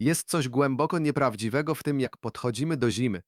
Jest coś głęboko nieprawdziwego w tym, jak podchodzimy do zimy.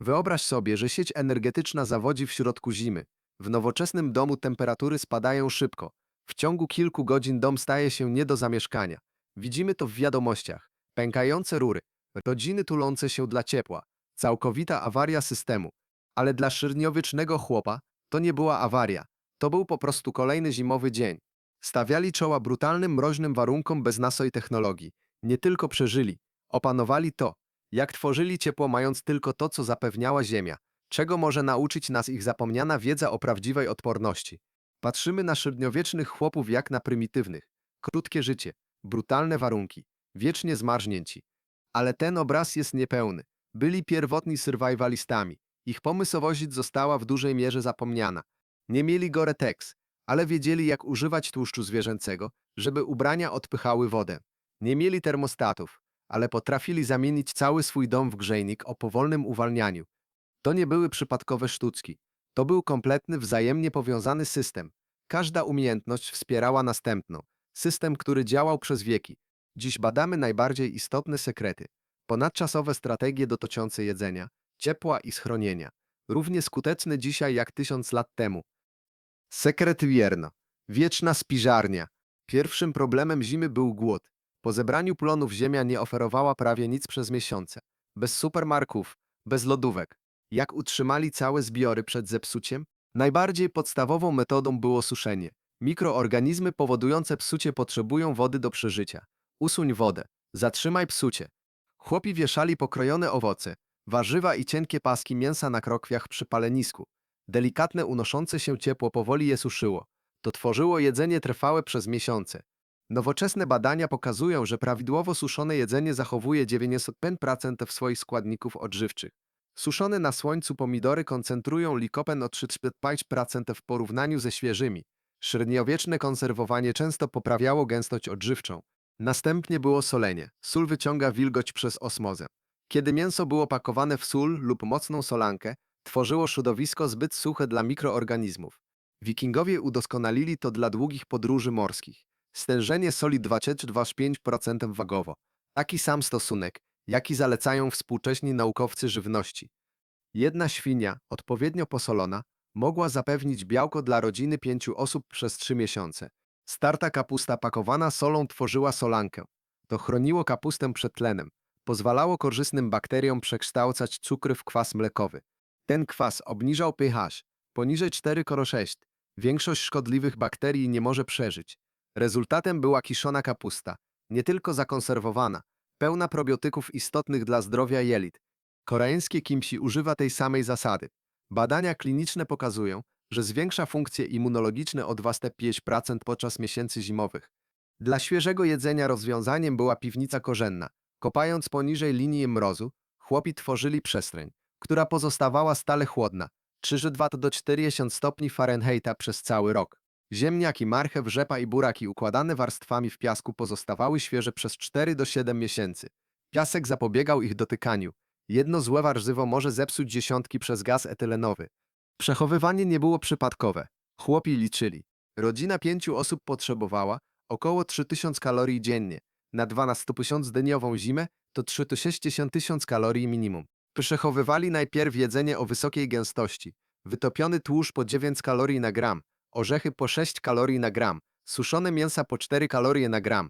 Wyobraź sobie, że sieć energetyczna zawodzi w środku zimy. W nowoczesnym domu temperatury spadają szybko. W ciągu kilku godzin dom staje się nie do zamieszkania. Widzimy to w wiadomościach. Pękające rury, rodziny tulące się dla ciepła, całkowita awaria systemu. Ale dla średniowiecznego chłopa to nie była awaria. To był po prostu kolejny zimowy dzień. Stawiali czoła brutalnym, mroźnym warunkom bez nasoj technologii. Nie tylko przeżyli, opanowali to, jak tworzyli ciepło mając tylko to, co zapewniała Ziemia. Czego może nauczyć nas ich zapomniana wiedza o prawdziwej odporności? Patrzymy na średniowiecznych chłopów jak na prymitywnych. Krótkie życie, brutalne warunki, wiecznie zmarznięci. Ale ten obraz jest niepełny. Byli pierwotni survivalistami. Ich pomysłowość została w dużej mierze zapomniana. Nie mieli Gore-Tex, ale wiedzieli jak używać tłuszczu zwierzęcego, żeby ubrania odpychały wodę. Nie mieli termostatów, ale potrafili zamienić cały swój dom w grzejnik o powolnym uwalnianiu. To nie były przypadkowe sztuczki. To był kompletny, wzajemnie powiązany system. Każda umiejętność wspierała następną. System, który działał przez wieki. Dziś badamy najbardziej istotne sekrety. Ponadczasowe strategie dotyczące jedzenia, ciepła i schronienia. Równie skuteczne dzisiaj jak tysiąc lat temu. Sekret wierno. Wieczna spiżarnia. Pierwszym problemem zimy był głód. Po zebraniu plonów ziemia nie oferowała prawie nic przez miesiące. Bez supermarków, bez lodówek. Jak utrzymali całe zbiory przed zepsuciem? Najbardziej podstawową metodą było suszenie. Mikroorganizmy powodujące psucie potrzebują wody do przeżycia. Usuń wodę. Zatrzymaj psucie. Chłopi wieszali pokrojone owoce, warzywa i cienkie paski mięsa na krokwiach przy palenisku. Delikatne unoszące się ciepło powoli je suszyło. To tworzyło jedzenie trwałe przez miesiące. Nowoczesne badania pokazują, że prawidłowo suszone jedzenie zachowuje 95% w swoich składników odżywczych. Suszone na słońcu pomidory koncentrują likopen o 35% w porównaniu ze świeżymi. Średniowieczne konserwowanie często poprawiało gęstość odżywczą. Następnie było solenie. Sól wyciąga wilgoć przez osmozę. Kiedy mięso było pakowane w sól lub mocną solankę, tworzyło środowisko zbyt suche dla mikroorganizmów. Wikingowie udoskonalili to dla długich podróży morskich. Stężenie soli 2,25% wagowo. Taki sam stosunek, jaki zalecają współcześni naukowcy żywności. Jedna świnia, odpowiednio posolona, mogła zapewnić białko dla rodziny pięciu osób przez trzy miesiące. Starta kapusta pakowana solą tworzyła solankę. To chroniło kapustę przed tlenem. Pozwalało korzystnym bakteriom przekształcać cukry w kwas mlekowy. Ten kwas obniżał pH. Poniżej 4,6. Większość szkodliwych bakterii nie może przeżyć. Rezultatem była kiszona kapusta, nie tylko zakonserwowana, pełna probiotyków istotnych dla zdrowia jelit. Koreańskie kimchi używa tej samej zasady. Badania kliniczne pokazują, że zwiększa funkcje immunologiczne o 2,5% podczas miesięcy zimowych. Dla świeżego jedzenia rozwiązaniem była piwnica korzenna. Kopając poniżej linii mrozu, chłopi tworzyli przestrzeń, która pozostawała stale chłodna, 3,2 do 40 stopni Fahrenheita przez cały rok. Ziemniaki, marchew, rzepa i buraki układane warstwami w piasku pozostawały świeże przez 4 do 7 miesięcy. Piasek zapobiegał ich dotykaniu. Jedno złe warzywo może zepsuć dziesiątki przez gaz etylenowy. Przechowywanie nie było przypadkowe. Chłopi liczyli. Rodzina pięciu osób potrzebowała około 3000 kalorii dziennie. Na 12-tysiąc-dniową zimę to 3000 tysiąc kalorii minimum. Przechowywali najpierw jedzenie o wysokiej gęstości. Wytopiony tłuszcz po 9 kalorii na gram, orzechy po 6 kalorii na gram, suszone mięsa po 4 kalorie na gram.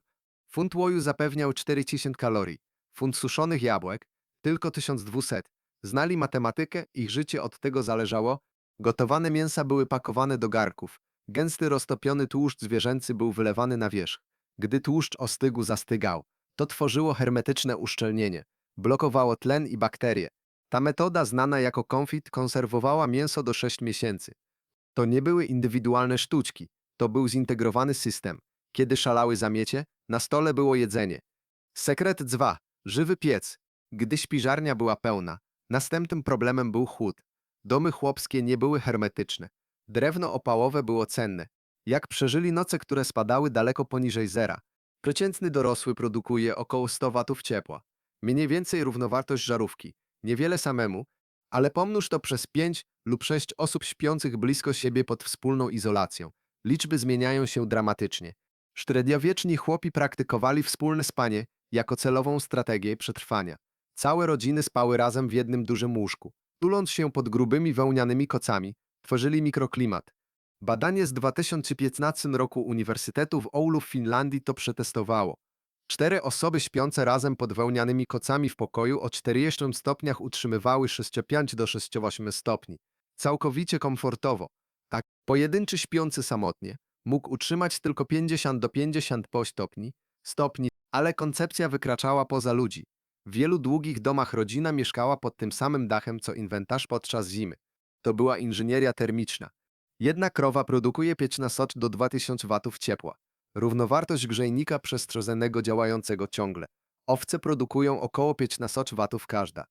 Funt łoju zapewniał 4000 kalorii, funt suszonych jabłek tylko 1200. Znali matematykę, ich życie od tego zależało. Gotowane mięsa były pakowane do garków. Gęsty roztopiony tłuszcz zwierzęcy był wylewany na wierzch. Gdy tłuszcz ostygł, zastygał. To tworzyło hermetyczne uszczelnienie. Blokowało tlen i bakterie. Ta metoda, znana jako konfit, konserwowała mięso do 6 miesięcy. To nie były indywidualne sztuczki, to był zintegrowany system. Kiedy szalały zamiecie, na stole było jedzenie. Sekret 2. Żywy piec. Gdy śpiżarnia była pełna, następnym problemem był chłód. Domy chłopskie nie były hermetyczne. Drewno opałowe było cenne. Jak przeżyli noce, które spadały daleko poniżej zera. Przeciętny dorosły produkuje około 100 watów ciepła. Mniej więcej równowartość żarówki. Niewiele samemu, ale pomnóż to przez 5 lub 6 osób śpiących blisko siebie pod wspólną izolacją. Liczby zmieniają się dramatycznie. Średniowieczni chłopi praktykowali wspólne spanie jako celową strategię przetrwania. Całe rodziny spały razem w jednym dużym łóżku. Tuląc się pod grubymi wełnianymi kocami, tworzyli mikroklimat. Badanie z 2015 roku Uniwersytetu w Oulu w Finlandii to przetestowało. Cztery osoby śpiące razem pod wełnianymi kocami w pokoju o 40 stopniach utrzymywały 6,5 do 6,8 stopni. Całkowicie komfortowo. Tak, pojedynczy śpiący samotnie mógł utrzymać tylko 50 do 50 po stopni, stopni, ale koncepcja wykraczała poza ludzi. W wielu długich domach rodzina mieszkała pod tym samym dachem co inwentarz podczas zimy. To była inżynieria termiczna. Jedna krowa produkuje pięć na socz do 2000 watów ciepła. Równowartość grzejnika przestrzezonego działającego ciągle. Owce produkują około 5 na socz watów każda.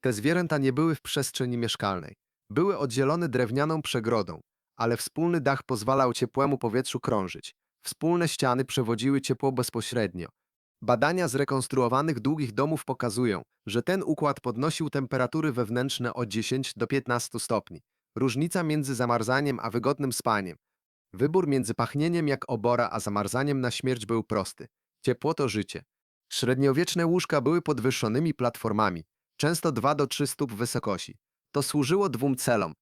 Te zwierzęta nie były w przestrzeni mieszkalnej. Były oddzielone drewnianą przegrodą, ale wspólny dach pozwalał ciepłemu powietrzu krążyć. Wspólne ściany przewodziły ciepło bezpośrednio. Badania zrekonstruowanych długich domów pokazują, że ten układ podnosił temperatury wewnętrzne o 10 do 15 stopni. Różnica między zamarzaniem a wygodnym spaniem. Wybór między pachnieniem jak obora a zamarzaniem na śmierć był prosty. Ciepło to życie. Średniowieczne łóżka były podwyższonymi platformami, często 2 do 3 stóp wysokości. To służyło dwóm celom.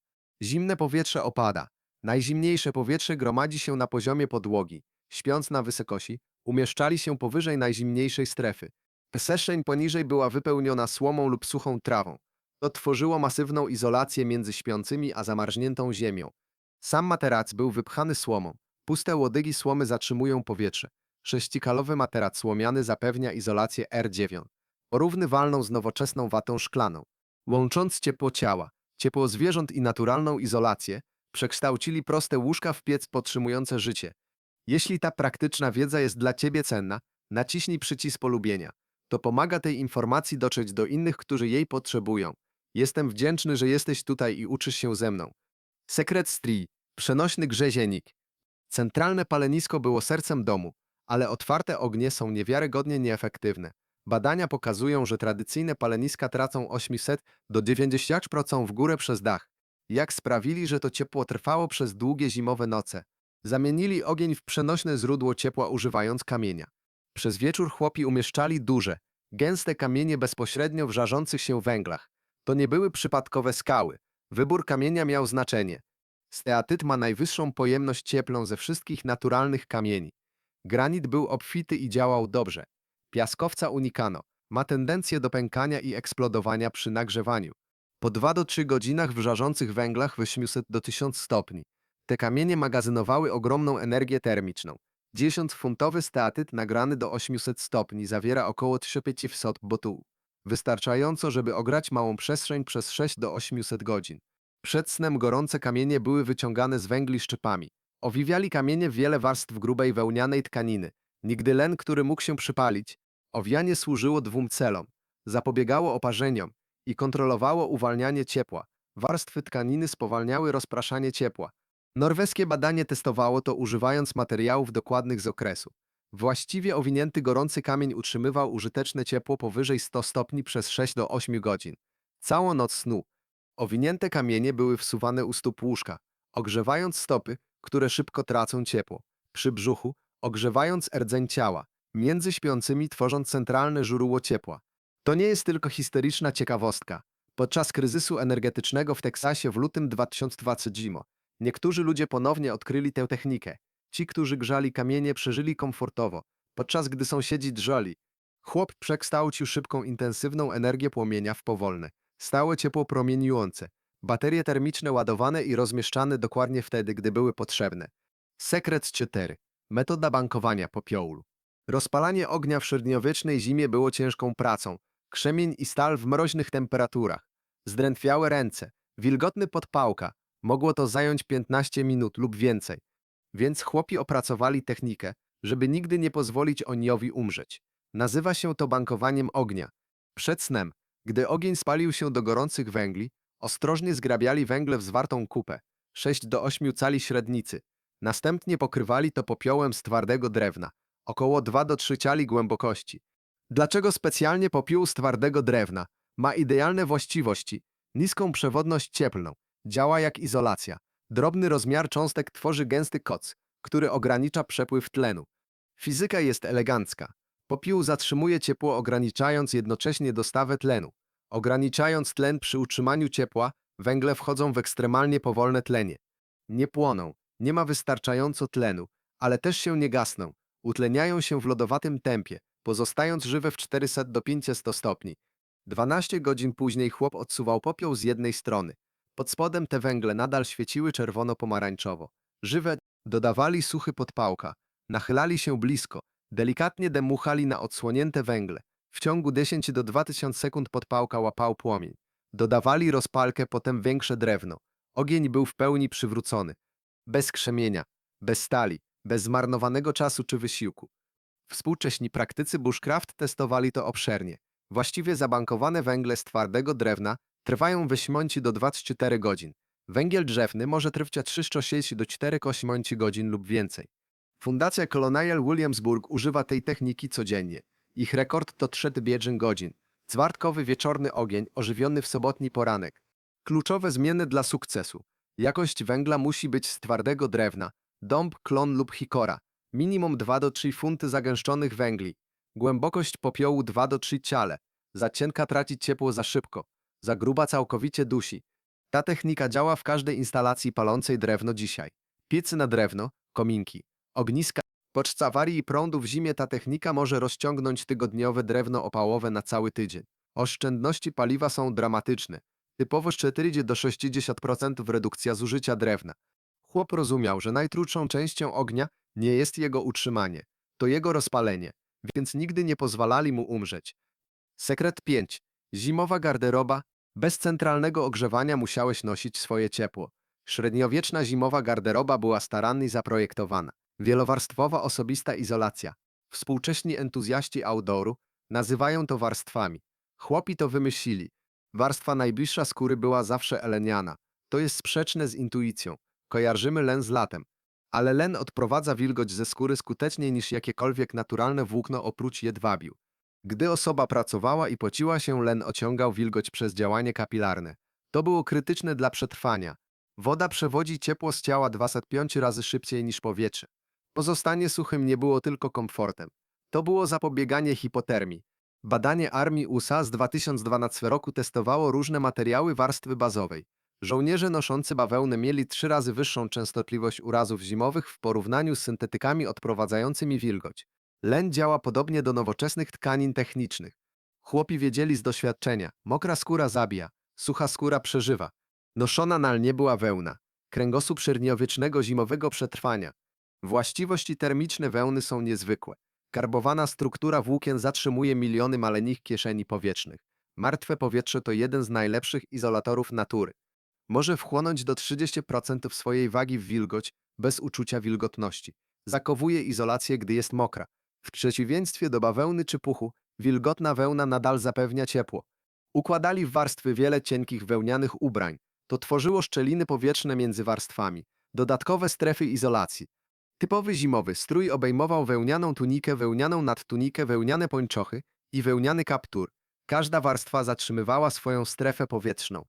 Zimne powietrze opada. Najzimniejsze powietrze gromadzi się na poziomie podłogi. Śpiąc na wysokości, umieszczali się powyżej najzimniejszej strefy. Przestrzeń poniżej była wypełniona słomą lub suchą trawą. To tworzyło masywną izolację między śpiącymi a zamarzniętą ziemią. Sam materac był wypchany słomą. Puste łodygi słomy zatrzymują powietrze. Sześcikalowy materac słomiany zapewnia izolację R9, porównywalną z nowoczesną watą szklaną. Łącząc ciepło ciała, ciepło zwierząt i naturalną izolację, przekształcili proste łóżka w piec podtrzymujące życie. Jeśli ta praktyczna wiedza jest dla Ciebie cenna, naciśnij przycisk polubienia. To pomaga tej informacji dotrzeć do innych, którzy jej potrzebują. Jestem wdzięczny, że jesteś tutaj i uczysz się ze mną. Sekret Stri, przenośny grzezienik. Centralne palenisko było sercem domu, ale otwarte ognie są niewiarygodnie nieefektywne. Badania pokazują, że tradycyjne paleniska tracą 800 do 90% w górę przez dach. Jak sprawili, że to ciepło trwało przez długie zimowe noce? Zamienili ogień w przenośne źródło ciepła używając kamienia. Przez wieczór chłopi umieszczali duże, gęste kamienie bezpośrednio w żarzących się węglach. To nie były przypadkowe skały. Wybór kamienia miał znaczenie. Steatyt ma najwyższą pojemność cieplną ze wszystkich naturalnych kamieni. Granit był obfity i działał dobrze. Piaskowca unikano. Ma tendencję do pękania i eksplodowania przy nagrzewaniu. Po 2 do 3 godzinach w żarzących węglach w 800 do 1000 stopni. Te kamienie magazynowały ogromną energię termiczną. 10-funtowy steatyt nagrany do 800 stopni zawiera około 3500 botuł. Wystarczająco, żeby ograć małą przestrzeń przez 6 do 800 godzin. Przed snem gorące kamienie były wyciągane z węgli szczypami. Owiwiali kamienie wiele warstw grubej wełnianej tkaniny. Nigdy len, który mógł się przypalić. Owianie służyło dwóm celom. Zapobiegało oparzeniom i kontrolowało uwalnianie ciepła. Warstwy tkaniny spowalniały rozpraszanie ciepła. Norweskie badanie testowało to używając materiałów dokładnych z okresu. Właściwie owinięty gorący kamień utrzymywał użyteczne ciepło powyżej 100 stopni przez 6 do 8 godzin. Całą noc snu. Owinięte kamienie były wsuwane u stóp łóżka, ogrzewając stopy, które szybko tracą ciepło. Przy brzuchu, ogrzewając rdzeń ciała. Między śpiącymi tworząc centralne źródło ciepła. To nie jest tylko historyczna ciekawostka. Podczas kryzysu energetycznego w Teksasie w lutym 2020 zimo, niektórzy ludzie ponownie odkryli tę technikę. Ci, którzy grzali kamienie, przeżyli komfortowo, podczas gdy sąsiedzi drżeli. Chłop przekształcił szybką, intensywną energię płomienia w powolne, stałe ciepło promieniujące. Baterie termiczne ładowane i rozmieszczane dokładnie wtedy, gdy były potrzebne. Sekret 4. Metoda bankowania popiołu. Rozpalanie ognia w średniowiecznej zimie było ciężką pracą. Krzemień i stal w mroźnych temperaturach. Zdrętwiałe ręce, wilgotny podpałka. Mogło to zająć 15 minut lub więcej. Więc chłopi opracowali technikę, żeby nigdy nie pozwolić oniowi umrzeć. Nazywa się to bankowaniem ognia. Przed snem, gdy ogień spalił się do gorących węgli, ostrożnie zgrabiali węgle w zwartą kupę, 6 do 8 cali średnicy. Następnie pokrywali to popiołem z twardego drewna, około 2 do 3 cali głębokości. Dlaczego specjalnie popiół z twardego drewna? Ma idealne właściwości, niską przewodność cieplną, działa jak izolacja. Drobny rozmiar cząstek tworzy gęsty koc, który ogranicza przepływ tlenu. Fizyka jest elegancka. Popiół zatrzymuje ciepło, ograniczając jednocześnie dostawę tlenu. Ograniczając tlen przy utrzymaniu ciepła, węgle wchodzą w ekstremalnie powolne tlenie. Nie płoną, nie ma wystarczająco tlenu, ale też się nie gasną. Utleniają się w lodowatym tempie, pozostając żywe w 400 do 500 stopni. 12 godzin później chłop odsuwał popiół z jednej strony. Pod spodem te węgle nadal świeciły czerwono-pomarańczowo. Żywe dodawali suchy podpałka, nachylali się blisko, delikatnie demuchali na odsłonięte węgle. W ciągu 10 do 2000 sekund podpałka łapał płomień. Dodawali rozpalkę, potem większe drewno. Ogień był w pełni przywrócony. Bez krzemienia, bez stali, bez zmarnowanego czasu czy wysiłku. Współcześni praktycy bushcraft testowali to obszernie. Właściwie zabankowane węgle z twardego drewna trwają wyśmąci do 24 godzin. Węgiel drzewny może trwać 360 do 480 godzin lub więcej. Fundacja Colonial Williamsburg używa tej techniki codziennie. Ich rekord to 3 bieżyn godzin. Zwartkowy wieczorny ogień ożywiony w sobotni poranek. Kluczowe zmiany dla sukcesu. Jakość węgla musi być z twardego drewna, dąb, klon lub hikora. Minimum 2 do 3 funty zagęszczonych węgli. Głębokość popiołu 2 do 3 ciale. Za cienka traci ciepło za szybko. Za gruba całkowicie dusi. Ta technika działa w każdej instalacji palącej drewno dzisiaj. Piecy na drewno, kominki, ogniska. Podczas awarii i prądu w zimie ta technika może rozciągnąć tygodniowe drewno opałowe na cały tydzień. Oszczędności paliwa są dramatyczne. Typowo 40 do 60% redukcja zużycia drewna. Chłop rozumiał, że najtrudszą częścią ognia nie jest jego utrzymanie, to jego rozpalenie, więc nigdy nie pozwalali mu umrzeć. Sekret 5. Zimowa garderoba. Bez centralnego ogrzewania musiałeś nosić swoje ciepło. Średniowieczna zimowa garderoba była starannie zaprojektowana. Wielowarstwowa osobista izolacja. Współcześni entuzjaści outdooru nazywają to warstwami. Chłopi to wymyślili. Warstwa najbliższa skóry była zawsze eleniana. To jest sprzeczne z intuicją. Kojarzymy len z latem. Ale len odprowadza wilgoć ze skóry skuteczniej niż jakiekolwiek naturalne włókno oprócz jedwabiu. Gdy osoba pracowała i pociła się, len ociągał wilgoć przez działanie kapilarne. To było krytyczne dla przetrwania. Woda przewodzi ciepło z ciała 205 razy szybciej niż powietrze. Pozostanie suchym nie było tylko komfortem. To było zapobieganie hipotermii. Badanie armii USA z 2012 roku testowało różne materiały warstwy bazowej. Żołnierze noszący bawełnę mieli trzy razy wyższą częstotliwość urazów zimowych w porównaniu z syntetykami odprowadzającymi wilgoć. Len działa podobnie do nowoczesnych tkanin technicznych. Chłopi wiedzieli z doświadczenia, mokra skóra zabija, sucha skóra przeżywa. Noszona na lnie była wełna, kręgosłup średniowiecznego zimowego przetrwania. Właściwości termiczne wełny są niezwykłe. Karbowana struktura włókien zatrzymuje miliony maleńkich kieszeni powietrznych. Martwe powietrze to jeden z najlepszych izolatorów natury. Może wchłonąć do 30% swojej wagi w wilgoć bez uczucia wilgotności. Zakowuje izolację, gdy jest mokra. W przeciwieństwie do bawełny czy puchu, wilgotna wełna nadal zapewnia ciepło. Układali w warstwy wiele cienkich wełnianych ubrań. To tworzyło szczeliny powietrzne między warstwami. Dodatkowe strefy izolacji. Typowy zimowy strój obejmował wełnianą tunikę, wełnianą nadtunikę, wełniane pończochy i wełniany kaptur. Każda warstwa zatrzymywała swoją strefę powietrzną.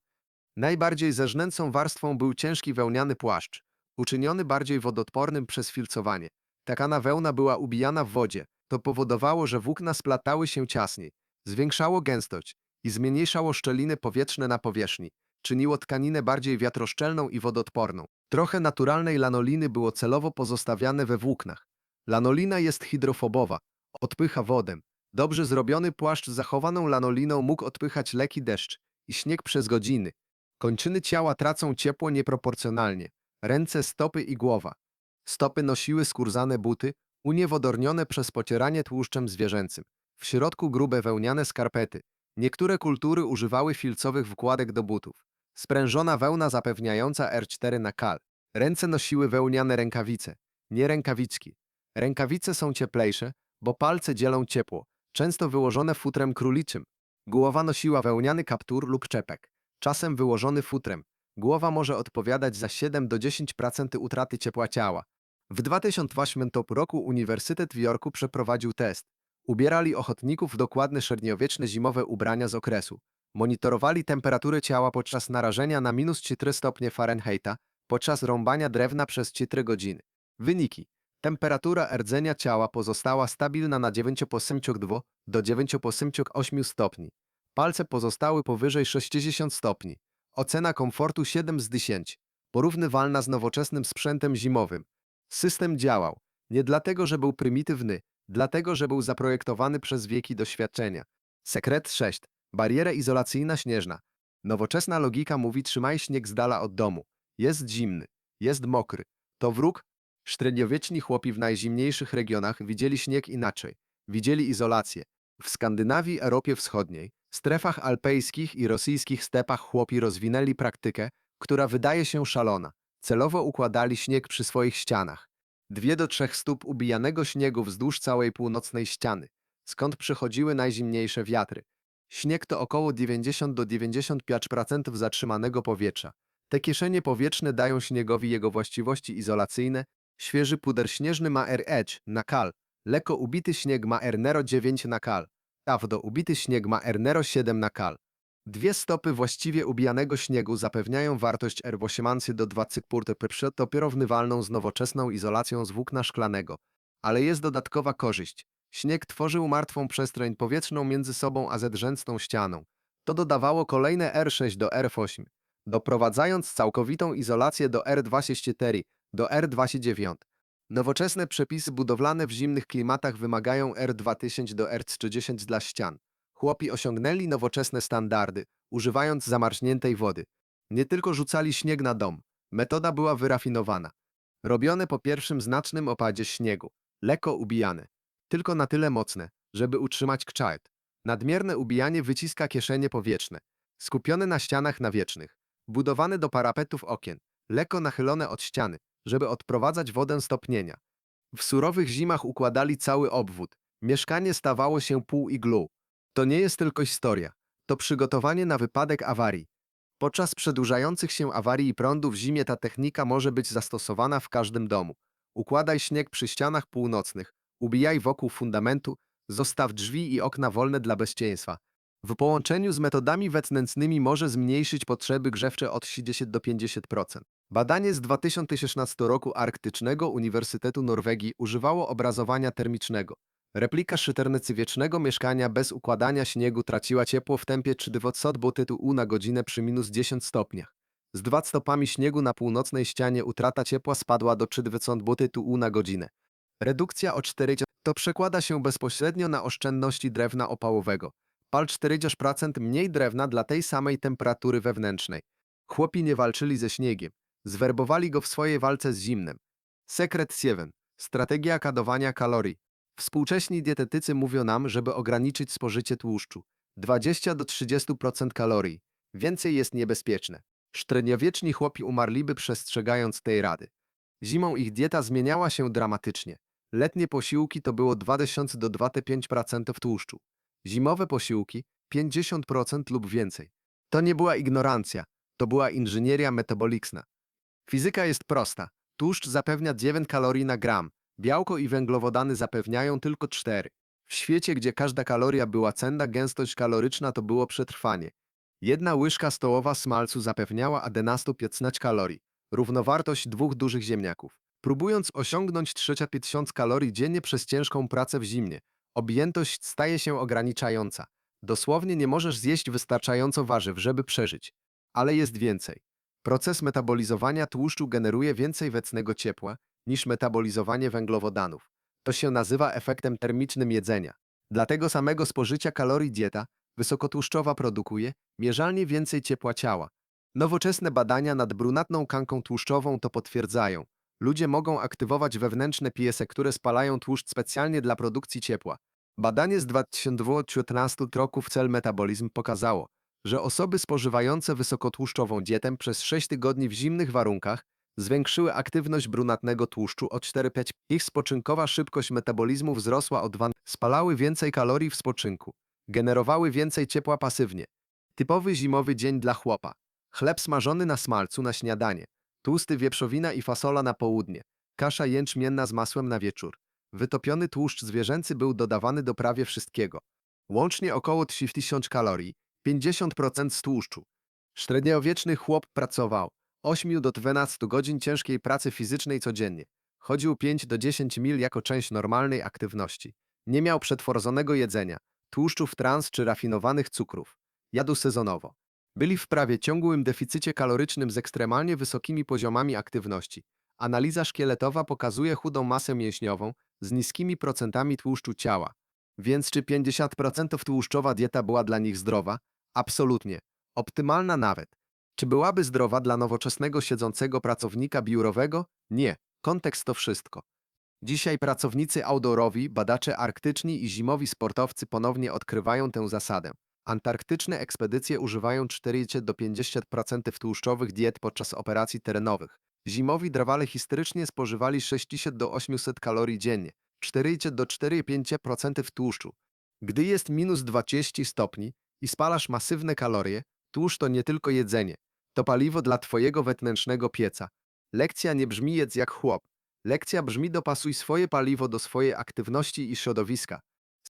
Najbardziej zeżnęcą warstwą był ciężki wełniany płaszcz, uczyniony bardziej wodoodpornym przez filcowanie. Takana wełna była ubijana w wodzie. To powodowało, że włókna splatały się ciasniej, zwiększało gęstość i zmniejszało szczeliny powietrzne na powierzchni. Czyniło tkaninę bardziej wiatroszczelną i wodoodporną. Trochę naturalnej lanoliny było celowo pozostawiane we włóknach. Lanolina jest hydrofobowa, odpycha wodę. Dobrze zrobiony płaszcz z zachowaną lanoliną mógł odpychać leki deszcz i śnieg przez godziny. Kończyny ciała tracą ciepło nieproporcjonalnie. Ręce, stopy i głowa. Stopy nosiły skurzane buty, uniewodornione przez pocieranie tłuszczem zwierzęcym. W środku grube wełniane skarpety. Niektóre kultury używały filcowych wkładek do butów. Sprężona wełna zapewniająca R4 na kal. Ręce nosiły wełniane rękawice, nie rękawiczki. Rękawice są cieplejsze, bo palce dzielą ciepło, często wyłożone futrem króliczym. Głowa nosiła wełniany kaptur lub czepek, czasem wyłożony futrem. Głowa może odpowiadać za 7 do 10% utraty ciepła ciała. W 2008 roku Uniwersytet w Jorku przeprowadził test. Ubierali ochotników w dokładne średniowieczne zimowe ubrania z okresu. Monitorowali temperaturę ciała podczas narażenia na minus 4 stopnie Fahrenheita, podczas rąbania drewna przez 4 godziny. Wyniki. Temperatura rdzenia ciała pozostała stabilna na 9,2 do 9,8 stopni. Palce pozostały powyżej 60 stopni. Ocena komfortu 7 z 10. Porównywalna z nowoczesnym sprzętem zimowym. System działał. Nie dlatego, że był prymitywny, dlatego, że był zaprojektowany przez wieki doświadczenia. Sekret 6. Bariera izolacyjna śnieżna. Nowoczesna logika mówi trzymaj śnieg z dala od domu. Jest zimny, jest mokry. To wróg? Średniowieczni chłopi w najzimniejszych regionach widzieli śnieg inaczej. Widzieli izolację. W Skandynawii, Europie Wschodniej, strefach alpejskich i rosyjskich stepach chłopi rozwinęli praktykę, która wydaje się szalona. Celowo układali śnieg przy swoich ścianach. Dwie do trzech stóp ubijanego śniegu wzdłuż całej północnej ściany, skąd przychodziły najzimniejsze wiatry. Śnieg to około 90 do 95% zatrzymanego powietrza. Te kieszenie powietrzne dają śniegowi jego właściwości izolacyjne. Świeży puder śnieżny ma Edge na kal. Lekko ubity śnieg ma Air Nero 9 na kal. Twardo ubity śnieg ma Air Nero 7 na kal. Dwie stopy właściwie ubijanego śniegu zapewniają wartość R8 do 2 cykpurty to porównywalną z nowoczesną izolacją z włókna szklanego. Ale jest dodatkowa korzyść. Śnieg tworzył martwą przestrzeń powietrzną między sobą a zedrzęsną ścianą. To dodawało kolejne R6 do R8, doprowadzając całkowitą izolację do R24, do R29. Nowoczesne przepisy budowlane w zimnych klimatach wymagają R2000 do R30 dla ścian. Chłopi osiągnęli nowoczesne standardy, używając zamarzniętej wody. Nie tylko rzucali śnieg na dom. Metoda była wyrafinowana. Robione po pierwszym znacznym opadzie śniegu. Lekko ubijane. Tylko na tyle mocne, żeby utrzymać kształt. Nadmierne ubijanie wyciska kieszenie powietrzne. Skupione na ścianach nawiecznych. Budowane do parapetów okien. Lekko nachylone od ściany, żeby odprowadzać wodę stopnienia. W surowych zimach układali cały obwód. Mieszkanie stawało się pół iglu. To nie jest tylko historia. To przygotowanie na wypadek awarii. Podczas przedłużających się awarii prądu w zimie ta technika może być zastosowana w każdym domu. Układaj śnieg przy ścianach północnych, ubijaj wokół fundamentu, zostaw drzwi i okna wolne dla bezpieczeństwa. W połączeniu z metodami wewnętrznymi może zmniejszyć potrzeby grzewcze od 30 do 50%. Badanie z 2016 roku Arktycznego Uniwersytetu Norwegii używało obrazowania termicznego. Replika szyternycywiecznego mieszkania bez układania śniegu traciła ciepło w tempie 3 butytu U na godzinę przy minus 10 stopniach. Z 2 stopami śniegu na północnej ścianie utrata ciepła spadła do 3 butytu U na godzinę. Redukcja o 4 to przekłada się bezpośrednio na oszczędności drewna opałowego. Pal 40% mniej drewna dla tej samej temperatury wewnętrznej. Chłopi nie walczyli ze śniegiem. Zwerbowali go w swojej walce z zimnem. Sekret 7. Strategia kadowania kalorii. Współcześni dietetycy mówią nam, żeby ograniczyć spożycie tłuszczu. 20 do 30% kalorii. Więcej jest niebezpieczne. Średniowieczni chłopi umarliby przestrzegając tej rady. Zimą ich dieta zmieniała się dramatycznie. Letnie posiłki to było 20 do 25% tłuszczu. Zimowe posiłki 50% lub więcej. To nie była ignorancja, to była inżynieria metaboliczna. Fizyka jest prosta. Tłuszcz zapewnia 9 kalorii na gram, białko i węglowodany zapewniają tylko 4. W świecie, gdzie każda kaloria była cenna, gęstość kaloryczna to było przetrwanie. Jedna łyżka stołowa smalcu zapewniała 11-15 kalorii, równowartość dwóch dużych ziemniaków. Próbując osiągnąć 3-50 kalorii dziennie przez ciężką pracę w zimnie, objętość staje się ograniczająca. Dosłownie nie możesz zjeść wystarczająco warzyw, żeby przeżyć. Ale jest więcej. Proces metabolizowania tłuszczu generuje więcej wecnego ciepła niż metabolizowanie węglowodanów. To się nazywa efektem termicznym jedzenia. Dlatego samego spożycia kalorii dieta wysokotłuszczowa produkuje mierzalnie więcej ciepła ciała. Nowoczesne badania nad brunatną kanką tłuszczową to potwierdzają. Ludzie mogą aktywować wewnętrzne piece, które spalają tłuszcz specjalnie dla produkcji ciepła. Badanie z 2014 roku w cel metabolizm pokazało, że osoby spożywające wysokotłuszczową dietę przez 6 tygodni w zimnych warunkach zwiększyły aktywność brunatnego tłuszczu o 4-5. Ich spoczynkowa szybkość metabolizmu wzrosła o 2, spalały więcej kalorii w spoczynku, generowały więcej ciepła pasywnie. Typowy zimowy dzień dla chłopa. Chleb smażony na smalcu na śniadanie, tłusty wieprzowina i fasola na południe, kasza jęczmienna z masłem na wieczór. Wytopiony tłuszcz zwierzęcy był dodawany do prawie wszystkiego. Łącznie około 3000 kalorii, 50% z tłuszczu. Średniowieczny chłop pracował 8 do 12 godzin ciężkiej pracy fizycznej codziennie. Chodził 5 do 10 mil jako część normalnej aktywności. Nie miał przetworzonego jedzenia, tłuszczów trans czy rafinowanych cukrów. Jadł sezonowo. Byli w prawie ciągłym deficycie kalorycznym z ekstremalnie wysokimi poziomami aktywności. Analiza szkieletowa pokazuje chudą masę mięśniową z niskimi procentami tłuszczu ciała. Więc czy 50% tłuszczowa dieta była dla nich zdrowa? Absolutnie. Optymalna nawet. Czy byłaby zdrowa dla nowoczesnego siedzącego pracownika biurowego? Nie. Kontekst to wszystko. Dzisiaj pracownicy outdoorowi, badacze arktyczni i zimowi sportowcy ponownie odkrywają tę zasadę. Antarktyczne ekspedycje używają 40 do 50% tłuszczowych diet podczas operacji terenowych. Zimowi drwale historycznie spożywali 60 do 800 kalorii dziennie, 40 do 4-5% w tłuszczu. Gdy jest minus 20 stopni i spalasz masywne kalorie, tłuszcz to nie tylko jedzenie, to paliwo dla twojego wewnętrznego pieca. Lekcja nie brzmi jedz jak chłop. Lekcja brzmi dopasuj swoje paliwo do swojej aktywności i środowiska.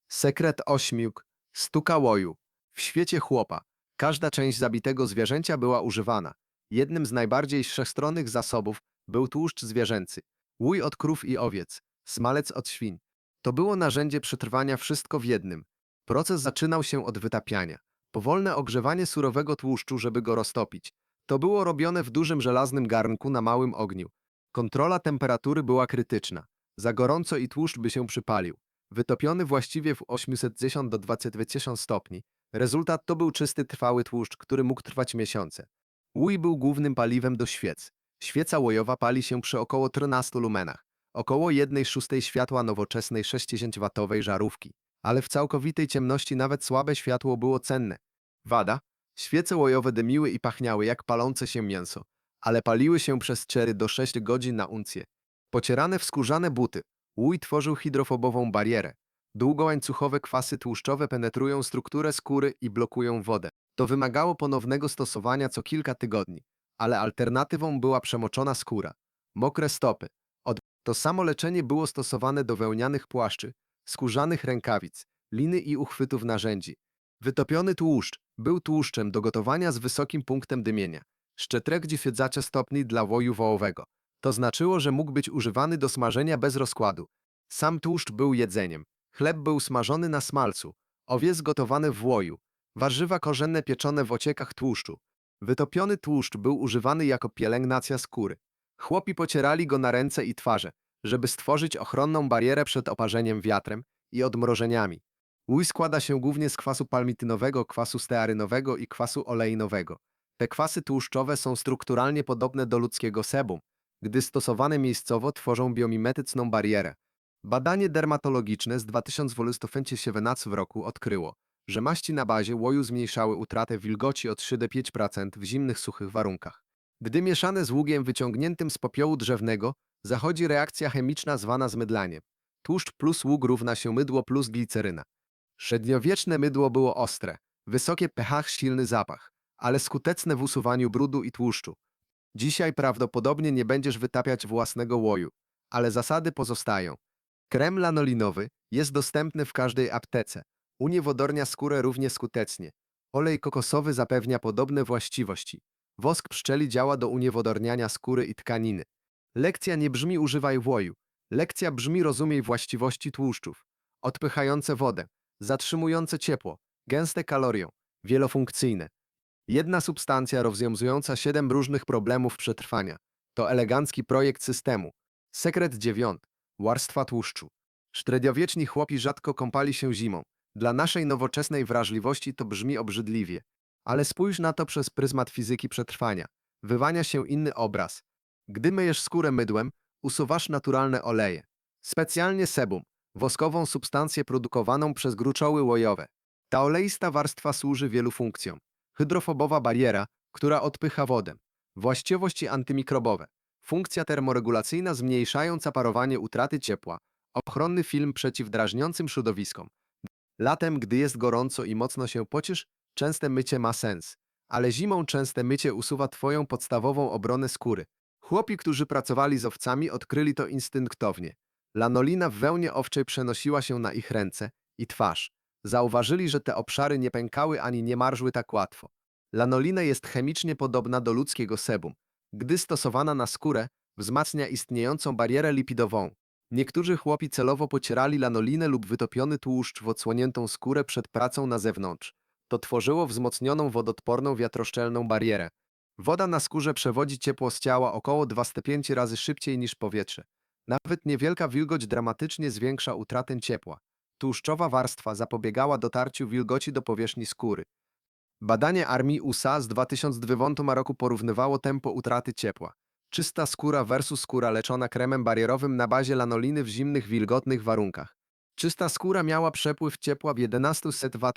Sekret ośmiuk, stuka łoju. W świecie chłopa każda część zabitego zwierzęcia była używana. Jednym z najbardziej wszechstronnych zasobów był tłuszcz zwierzęcy. Łój od krów i owiec, smalec od świń. To było narzędzie przetrwania wszystko w jednym. Proces zaczynał się od wytapiania. Powolne ogrzewanie surowego tłuszczu, żeby go roztopić. To było robione w dużym żelaznym garnku na małym ogniu. Kontrola temperatury była krytyczna. Za gorąco i tłuszcz by się przypalił. Wytopiony właściwie w 810 do 290 stopni, rezultat to był czysty, trwały tłuszcz, który mógł trwać miesiące. Łój był głównym paliwem do świec. Świeca łojowa pali się przy około 13 lumenach, około 1 szóstej światła nowoczesnej 60-watowej żarówki. Ale w całkowitej ciemności nawet słabe światło było cenne. Wada? Świece łojowe dymiły i pachniały jak palące się mięso, ale paliły się przez 4 do 6 godzin na uncję. Pocierane w skórzane buty, łój tworzył hydrofobową barierę. Długołańcuchowe kwasy tłuszczowe penetrują strukturę skóry i blokują wodę. To wymagało ponownego stosowania co kilka tygodni, ale alternatywą była przemoczona skóra. Mokre stopy. Od... To samo leczenie było stosowane do wełnianych płaszczy, skórzanych rękawic, liny i uchwytów narzędzi. Wytopiony tłuszcz był tłuszczem do gotowania z wysokim punktem dymienia. Szczetrek dziesięciu stopni dla woju wołowego. To znaczyło, że mógł być używany do smażenia bez rozkładu. Sam tłuszcz był jedzeniem. Chleb był smażony na smalcu, owiec gotowane w łoju, warzywa korzenne pieczone w ociekach tłuszczu. Wytopiony tłuszcz był używany jako pielęgnacja skóry. Chłopi pocierali go na ręce i twarze, żeby stworzyć ochronną barierę przed oparzeniem wiatrem i odmrożeniami. Łój składa się głównie z kwasu palmitynowego, kwasu stearynowego i kwasu oleinowego. Te kwasy tłuszczowe są strukturalnie podobne do ludzkiego sebum, gdy stosowane miejscowo tworzą biomimetyczną barierę. Badanie dermatologiczne z 2017 roku odkryło, że maści na bazie łoju zmniejszały utratę wilgoci o 3 do 5% w zimnych, suchych warunkach. Gdy mieszane z ługiem wyciągniętym z popiołu drzewnego, zachodzi reakcja chemiczna zwana zmydlaniem. Tłuszcz plus łuk równa się mydło plus gliceryna. Średniowieczne mydło było ostre, wysokie pH, silny zapach, ale skuteczne w usuwaniu brudu i tłuszczu. Dzisiaj prawdopodobnie nie będziesz wytapiać własnego łoju, ale zasady pozostają. Krem lanolinowy jest dostępny w każdej aptece. Uniewodornia skórę równie skutecznie. Olej kokosowy zapewnia podobne właściwości. Wosk pszczeli działa do uniewodorniania skóry i tkaniny. Lekcja nie brzmi używaj woju. Lekcja brzmi rozumiej właściwości tłuszczów. Odpychające wodę, zatrzymujące ciepło, gęste kalorią, wielofunkcyjne. Jedna substancja rozwiązująca siedem różnych problemów przetrwania. To elegancki projekt systemu. Sekret dziewiąty. Warstwa tłuszczu. Średniowieczni chłopi rzadko kąpali się zimą. Dla naszej nowoczesnej wrażliwości to brzmi obrzydliwie. Ale spójrz na to przez pryzmat fizyki przetrwania. Wywania się inny obraz. Gdy myjesz skórę mydłem, usuwasz naturalne oleje. Specjalnie sebum, woskową substancję produkowaną przez gruczoły łojowe. Ta oleista warstwa służy wielu funkcjom. Hydrofobowa bariera, która odpycha wodę. Właściwości antymikrobowe. Funkcja termoregulacyjna zmniejszająca parowanie utraty ciepła. Ochronny film przeciw drażniącym środowiskom. Latem, gdy jest gorąco i mocno się pocisz, częste mycie ma sens. Ale zimą częste mycie usuwa twoją podstawową obronę skóry. Chłopi, którzy pracowali z owcami, odkryli to instynktownie. Lanolina w wełnie owczej przenosiła się na ich ręce i twarz. Zauważyli, że te obszary nie pękały ani nie marzły tak łatwo. Lanolina jest chemicznie podobna do ludzkiego sebum. Gdy stosowana na skórę, wzmacnia istniejącą barierę lipidową. Niektórzy chłopi celowo pocierali lanolinę lub wytopiony tłuszcz w odsłoniętą skórę przed pracą na zewnątrz. To tworzyło wzmocnioną wododporną wiatroszczelną barierę. Woda na skórze przewodzi ciepło z ciała około 205 razy szybciej niż powietrze. Nawet niewielka wilgoć dramatycznie zwiększa utratę ciepła. Tłuszczowa warstwa zapobiegała dotarciu wilgoci do powierzchni skóry. Badanie armii USA z 2002 roku porównywało tempo utraty ciepła. Czysta skóra versus skóra leczona kremem barierowym na bazie lanoliny w zimnych, wilgotnych warunkach. Czysta skóra miała przepływ ciepła w 1100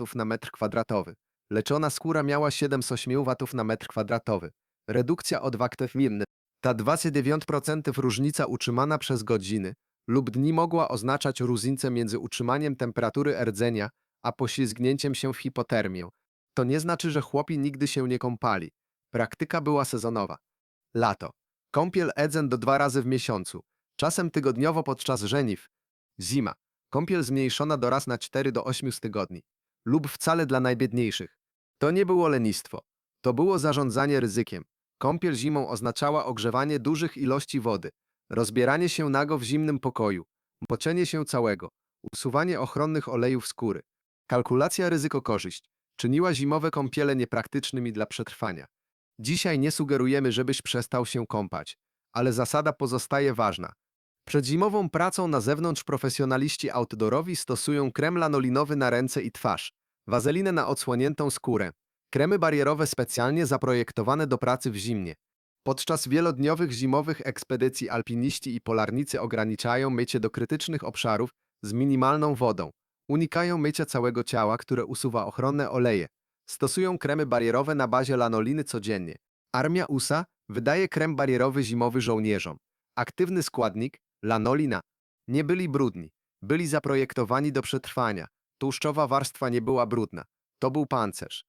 W na metr kwadratowy. Leczona skóra miała 708 W na metr kwadratowy. Redukcja od waktewmirny. Ta 29% różnica utrzymana przez godziny lub dni mogła oznaczać różnicę między utrzymaniem temperatury rdzenia a poślizgnięciem się w hipotermię. To nie znaczy, że chłopi nigdy się nie kąpali. Praktyka była sezonowa. Lato. Kąpiel edzen do dwa razy w miesiącu. Czasem tygodniowo podczas żeniw. Zima. Kąpiel zmniejszona do raz na 4 do 8 tygodni. Lub wcale dla najbiedniejszych. To nie było lenistwo. To było zarządzanie ryzykiem. Kąpiel zimą oznaczała ogrzewanie dużych ilości wody, rozbieranie się nago w zimnym pokoju, pocienie się całego, usuwanie ochronnych olejów skóry. Kalkulacja ryzyko-korzyść czyniła zimowe kąpiele niepraktycznymi dla przetrwania. Dzisiaj nie sugerujemy, żebyś przestał się kąpać, ale zasada pozostaje ważna. Przed zimową pracą na zewnątrz profesjonaliści outdoorowi stosują krem lanolinowy na ręce i twarz, wazelinę na odsłoniętą skórę, kremy barierowe specjalnie zaprojektowane do pracy w zimnie. Podczas wielodniowych zimowych ekspedycji alpiniści i polarnicy ograniczają mycie do krytycznych obszarów z minimalną wodą. Unikają mycia całego ciała, które usuwa ochronne oleje. Stosują kremy barierowe na bazie lanoliny codziennie. Armia USA wydaje krem barierowy zimowy żołnierzom. Aktywny składnik lanolina. Nie byli brudni. Byli zaprojektowani do przetrwania. Tłuszczowa warstwa nie była brudna. To był pancerz.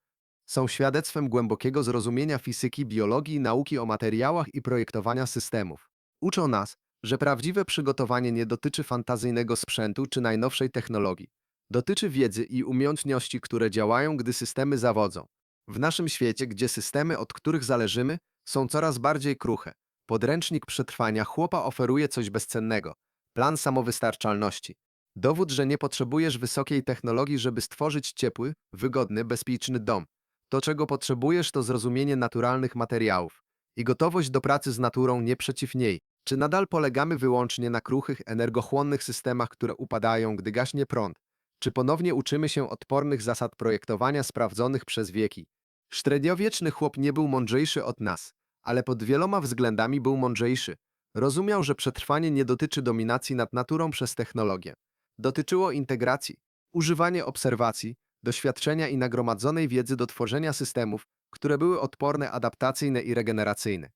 Są świadectwem głębokiego zrozumienia fizyki, biologii, nauki o materiałach i projektowania systemów. Uczą nas, że prawdziwe przygotowanie nie dotyczy fantazyjnego sprzętu czy najnowszej technologii. Dotyczy wiedzy i umiejętności, które działają, gdy systemy zawodzą. W naszym świecie, gdzie systemy, od których zależymy, są coraz bardziej kruche, podręcznik przetrwania chłopa oferuje coś bezcennego plan samowystarczalności. Dowód, że nie potrzebujesz wysokiej technologii, żeby stworzyć ciepły, wygodny, bezpieczny dom. To, czego potrzebujesz, to zrozumienie naturalnych materiałów i gotowość do pracy z naturą nie przeciw niej. Czy nadal polegamy wyłącznie na kruchych, energochłonnych systemach, które upadają, gdy gaśnie prąd? Czy ponownie uczymy się odpornych zasad projektowania sprawdzonych przez wieki? Średniowieczny chłop nie był mądrzejszy od nas, ale pod wieloma względami był mądrzejszy. Rozumiał, że przetrwanie nie dotyczy dominacji nad naturą przez technologię. Dotyczyło integracji, używanie obserwacji, doświadczenia i nagromadzonej wiedzy do tworzenia systemów, które były odporne, adaptacyjne i regeneracyjne.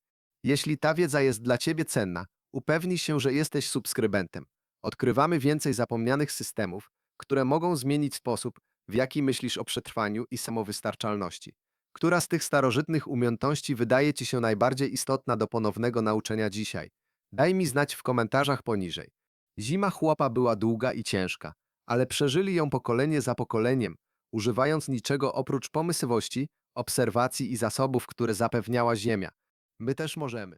Jeśli ta wiedza jest dla Ciebie cenna, upewnij się, że jesteś subskrybentem. Odkrywamy więcej zapomnianych systemów, które mogą zmienić sposób, w jaki myślisz o przetrwaniu i samowystarczalności. Która z tych starożytnych umiejętności wydaje Ci się najbardziej istotna do ponownego nauczenia dzisiaj? Daj mi znać w komentarzach poniżej. Zima chłopa była długa i ciężka, ale przeżyli ją pokolenie za pokoleniem, używając niczego oprócz pomysłowości, obserwacji i zasobów, które zapewniała Ziemia. My też możemy.